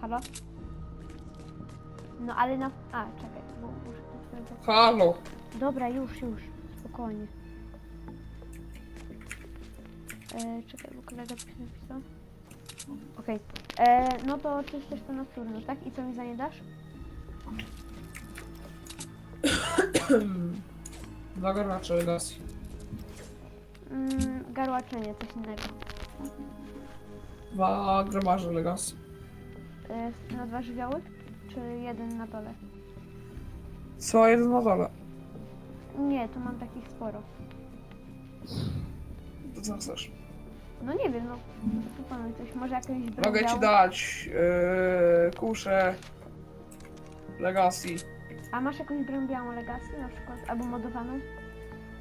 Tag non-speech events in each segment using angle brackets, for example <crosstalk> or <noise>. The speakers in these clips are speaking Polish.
Halo? No ale na... A, czekaj, bo muszę to twojego... Halo. Dobra, już, już. Spokojnie. E, czekaj, bo kolega coś napisał. Okej. E, No to ty chcesz to nocturno, tak? I co mi za nie dasz? <coughs> Dwa garnacze legacji. Mm, garłaczenie, coś innego. Dwa grabarze legacji. E, na dwa żywioły? Czy jeden na dole? Co jeden na dole. Nie, tu mam takich sporo. To co chcesz? No nie wiem, no. Proponuj coś. Może jakieś Mogę ci dać yy, kuszę legacji. A masz jakąś brąbiałą legacy na przykład? Albo modowaną?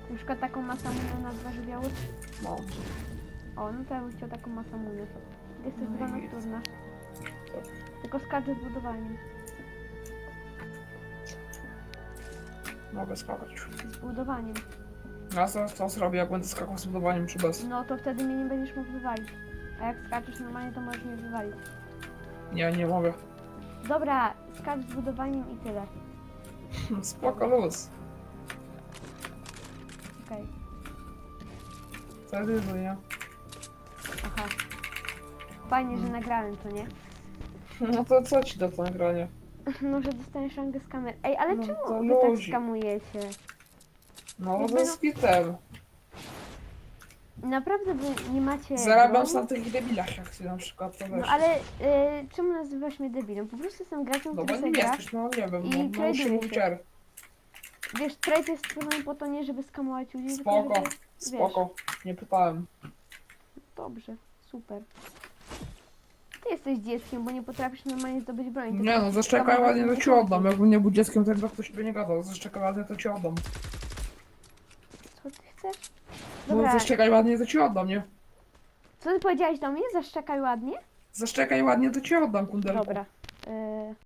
Na przykład taką masamunę na dwa żywioły? Mam. O, no to ja bym chciał taką masamunę. Jest to chyba No i- nocturna. Tylko skacze z budowaniem. Mogę skakać. Z budowaniem. Ja zaraz to zrobię, jak będę skakał z budowaniem czy bez. No to wtedy mnie nie będziesz mógł wywalić. A jak skaczesz normalnie, to możesz mnie wywalić. Nie, nie mogę. Dobra, skacz z budowaniem i tyle. <laughs> Spoko luz. Okej. Wtedy to nie. Aha. Fajnie, że nagrałem to, nie? No to co ci da to nagranie? No, że dostaniesz rangę z kamer. Ej, ale No to czemu wy tak luzik. skamujecie? No Jakby ze no- skitem. Naprawdę wy nie macie... Zarabiam głowy? na tych debilach jak ty na przykład, to No wiesz. ale y, czemu nazywasz mnie debilem? Po prostu jestem graczem, No który bo nie gra. jesteś, no nie wiem, i no, no traduje się. mówić R. Wiesz, trade jest stworzony po to nie, żeby skamować ludzi, tylko Spoko, żeby... spoko. Nie pytałem. Dobrze, super. Ty jesteś dzieckiem, bo nie potrafisz normalnie zdobyć broni. Nie no, zaszczekaj skamować ładnie, to ci oddam. Jakbym nie był dzieckiem, to chyba ktoś by nie gadał. Zaszczekaj ładnie, to ci oddam. Co ty chcesz? No Dobra, zaszczekaj ładnie, to ci oddam, nie? co ty powiedziałeś do mnie? Zaszczekaj ładnie? Zaszczekaj ładnie, to ci oddam, kundelku. Dobra. Y,